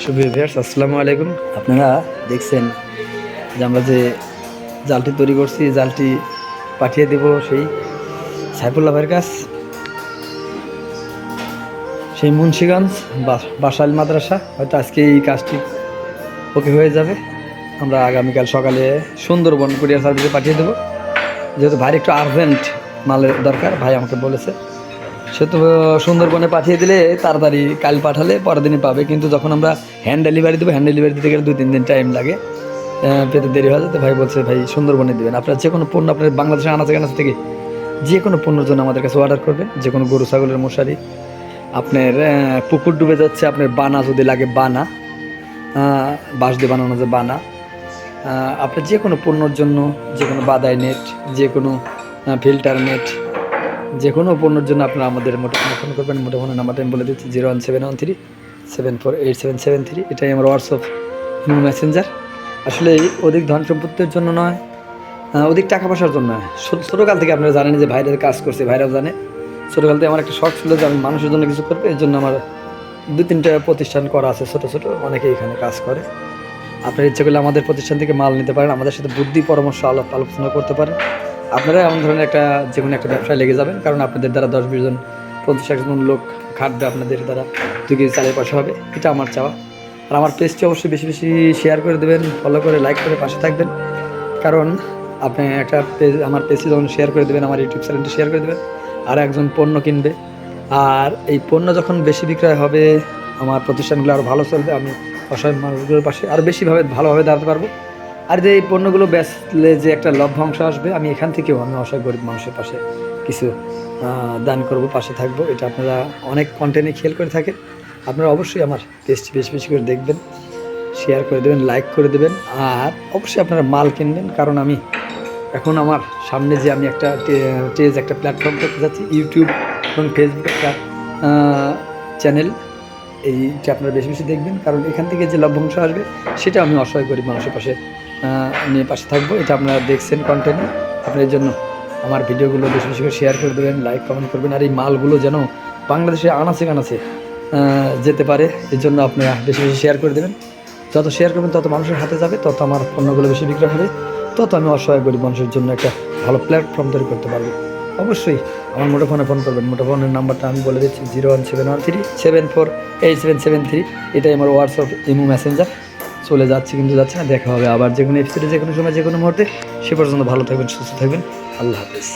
সুপ্রিয় ভিউয়ার্স আসসালামু আলাইকুম। আপনারা দেখছেন যে আমরা যে জালটি তৈরি করছি, জালটি পাঠিয়ে দেব সেই সাইফুল্লাহ ভাইয়ের কাছ। সেই মুন্সীগঞ্জ বা- বাসাইল মাদ্রাসা। হয়তো আজকে এই কাজটি ওকে হয়ে যাবে। আমরা আগামীকাল সকালে সুন্দরবন কুরিয়ার সার্ভিসে পাঠিয়ে দেবো। যেহেতু ভাইয়ের একটু আর্জেন্ট মালের দরকার, ভাই আমাকে বলেছে। সে তো সুন্দরবনে পাঠিয়ে দিলে তাড়াতাড়ি কাল পাঠালে, পরের দিনই পাবে। কিন্তু যখন আমরা হ্যান্ড ডেলিভারি দেবো হ্যান্ড ডেলিভারি দিতে গেলে দুই তিন দিন টাইম লাগে। পেতে দেরি হয়ে যেতে ভাই বলছে, ভাই, সুন্দরবনে দেবেন। আপনার যে কোনো পণ্য আপনার বাংলাদেশের আনাচে কানাচে থেকে যে কোনো পণ্যের জন্য আমাদের কাছে অর্ডার করবেন যে কোনো গরু, ছাগলের মশারি, আপনার পুকুর ডুবে যাচ্ছে, আপনার বানা যদি লাগে, বানা। বাঁশ দিয়ে বানানো যে বানা। আপনার যে কোনো পণ্যর জন্য, যে কোনো বাদাই নেট যে কোনো ফিল্টার নেট যে কোনো পণ্যের জন্য আপনারা আমাদের মোটাফোনে ফোন করবেন মোটাফোনের নাম্বারটা আমি বলে দিচ্ছি, zero one seven one three seven four eight seven seven three. এটাই আমার হোয়াটসঅ্যাপ মেসেঞ্জার। আসলে অধিক ধন সম্পত্তির জন্য নয় অধিক টাকা পয়সার জন্য নয়। ছোটোকাল থেকে আপনারা জানেন যে ভাইদের কাজ করছে ভাইরাল জানে। ছোটোকাল থেকে আমার একটা শখ ছিল যে আমি মানুষের জন্য কিছু করব এর জন্য আমার দু তিনটা প্রতিষ্ঠান করা আছে ছোটো ছোটো, অনেকে এখানে কাজ করে। আপনার ইচ্ছে করলে আমাদের প্রতিষ্ঠান থেকে মাল নিতে পারেন, আমাদের সাথে বুদ্ধি পরামর্শ আলাপ আলোচনা করতে পারেন। আপনারা এমন ধরনের একটা যে কোনো একটা ব্যবসায় লেগে যাবেন, কারণ আপনাদের দ্বারা দশ বিশ জন পঞ্চাশ একজন লোক খাটবে আপনাদের দ্বারা, দুই কেজি চালের পাশে হবে, এটা আমার চাওয়া। আর আমার পেজটি অবশ্যই বেশি বেশি শেয়ার করে দেবেন ফলো করে লাইক করে পাশে থাকবেন। কারণ আপনি একটা পেজ আমার পেজটি যখন শেয়ার করে দেবেন, আমার ইউটিউব চ্যানেলটি শেয়ার করে দেবেন, আর একজন পণ্য কিনবে। আর এই পণ্য যখন বেশি বিক্রয় হবে, আমার প্রতিষ্ঠানগুলো আরও ভালো চলবে, আমি অসহায় মানুষগুলোর পাশে আরও বেশিভাবে ভালোভাবে দাঁড়াতে পারব। আর যে এই পণ্যগুলো বেচলে যে একটা লভ্যাংশ আসবে, আমি এখান থেকেও আমি অসহায় গরিব মানুষের পাশে কিছু দান করব, পাশে থাকব। এটা আপনারা অনেক কন্টেন্টে খেয়াল করে থাকেন। আপনারা অবশ্যই আমার পেজটি বেশি বেশি করে দেখবেন শেয়ার করে দেবেন লাইক করে দেবেন, আর অবশ্যই আপনারা মাল কিনবেন। কারণ আমি এখন আমার সামনে যে আমি একটা টেজ একটা প্ল্যাটফর্ম করতে যাচ্ছি ইউটিউব এবং ফেসবুক একটা চ্যানেল এইটা আপনারা বেশি বেশি দেখবেন। কারণ এখান থেকে যে লভ্যাংশ আসবে, সেটা আমি অসহায় গরিব মানুষের পাশে নিয়ে পাশে থাকব। এটা আপনারা দেখছেন কন্টেন্ট আপনার জন্য আমার ভিডিওগুলো বেশি বেশি করে শেয়ার করে দেবেন লাইক কমেন্ট করবেন, আর এই মালগুলো যেন বাংলাদেশে আনাচে কানাচে যেতে পারে, এর জন্য আপনারা বেশি বেশি শেয়ার করে দেবেন। যত শেয়ার করবেন, তত মানুষের হাতে যাবে, তত আমার পণ্যগুলো বেশি বিক্রয় হবে, তত আমি অসহায় গরিব মানুষের জন্য একটা ভালো প্ল্যাটফর্ম তৈরি করতে পারব। অবশ্যই আমার মুঠোফোনে ফোন করবেন। মুঠোফোনের নাম্বারটা আমি বলে দিচ্ছি zero one seven one three seven four eight seven seven three এটাই আমার হোয়াটসঅ্যাপ ইমো মেসেঞ্জার চলে যাচ্ছে, কিন্তু যাচ্ছে না, দেখা হবে আবার যে কোনো এপিসোডে যে কোনো সময় যে কোনো মুহূর্তে। সে পর্যন্ত ভালো থাকবেন, সুস্থ থাকবেন। আল্লাহ হাফিজ।